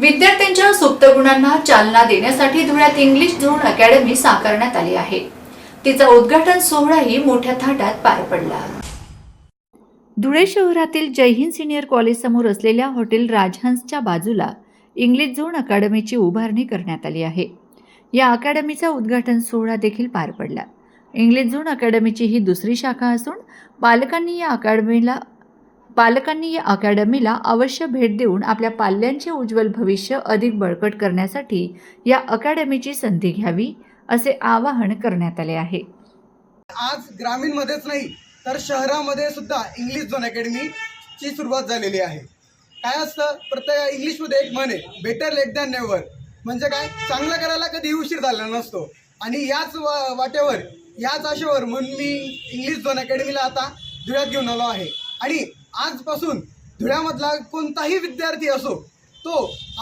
विद्यार्थ्यांच्या सुप्त गुणांना चालना देण्यासाठी धुळ्यात इंग्लिश झोन अकॅडमी साकारण्यात आली आहे. तिचा उद्घाटन सोहळाही मोठ्या थाटात पार पडला. धुळे शहरातील जयहिंद सिनियर कॉलेज समोर असलेल्या हॉटेल राजहंसच्या बाजूला इंग्लिश झोन अकादमीची उभारणी करण्यात आली आहे. या अकादमीचा उद्घाटन सोहळा देखील पार पडला. इंग्लिश झोन अकादमीची ही दुसरी शाखा असून पालकांनी या अकादमीला पालकांनी या अकॅडमीला अवश्य भेट देऊन आपल्या पाल्यांचे उज्ज्वल भविष्य अधिक बळकट करण्यासाठी या अकॅडमीची संधी घ्यावी असे आवाहन करण्यात आले आहे. आज ग्रामीणमध्येच नाही तर शहरामध्ये सुद्धा इंग्लिश झोन अकॅडमीची सुरुवात झालेली आहे. काय असतं? प्रत्येक इंग्लिशमध्ये एक म्हण आहे बेटर लेट दॅन नेवर म्हणजे काय? चांगलं करायला कधी उशीर झालेला नसतो. आणि याच वा वाटेवर याच आशेवर म्हणून मी इंग्लिश झोन अकॅडमीला आता धुळ्यात घेऊन आलो आहे. आणि आजपासून धुळ्यामधला कोणताही विद्यार्थी असो तो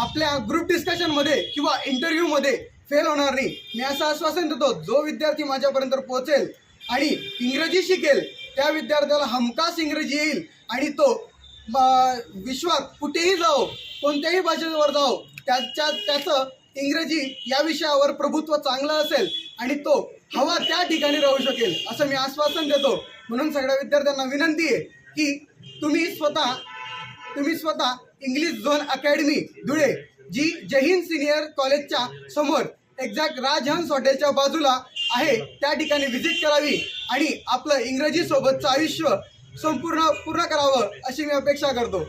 आपल्या ग्रुप डिस्कशनमध्ये किंवा इंटरव्ह्यूमध्ये फेल होणार नाही. मी असं आश्वासन देतो जो विद्यार्थी माझ्यापर्यंत पोहोचेल आणि इंग्रजी शिकेल त्या विद्यार्थ्याला हमखास इंग्रजी येईल आणि तो विश्वात कुठेही जाओ कोणत्याही भाषेवर जाओ त्याच्या त्याचं इंग्रजी या विषयावर प्रभुत्व चांगलं असेल आणि तो हवा त्या ठिकाणी राहू शकेल असं मी आश्वासन देतो. म्हणून सगळ्या विद्यार्थ्यांना विनंती आहे की तुम्ही स्वतः तुम्ही स्वतः English Zone Academy Dhule ji जहीन senior कॉलेजच्या समोर एक्झॅक्ट राजहंस हॉटेलच्या बाजूला आहे त्या ठिकाणी व्हिजिट करावी आणि आपलं इंग्रजीसोबतचं आयुष्य संपूर्ण पूर्ण करावं अशी मी अपेक्षा करतो.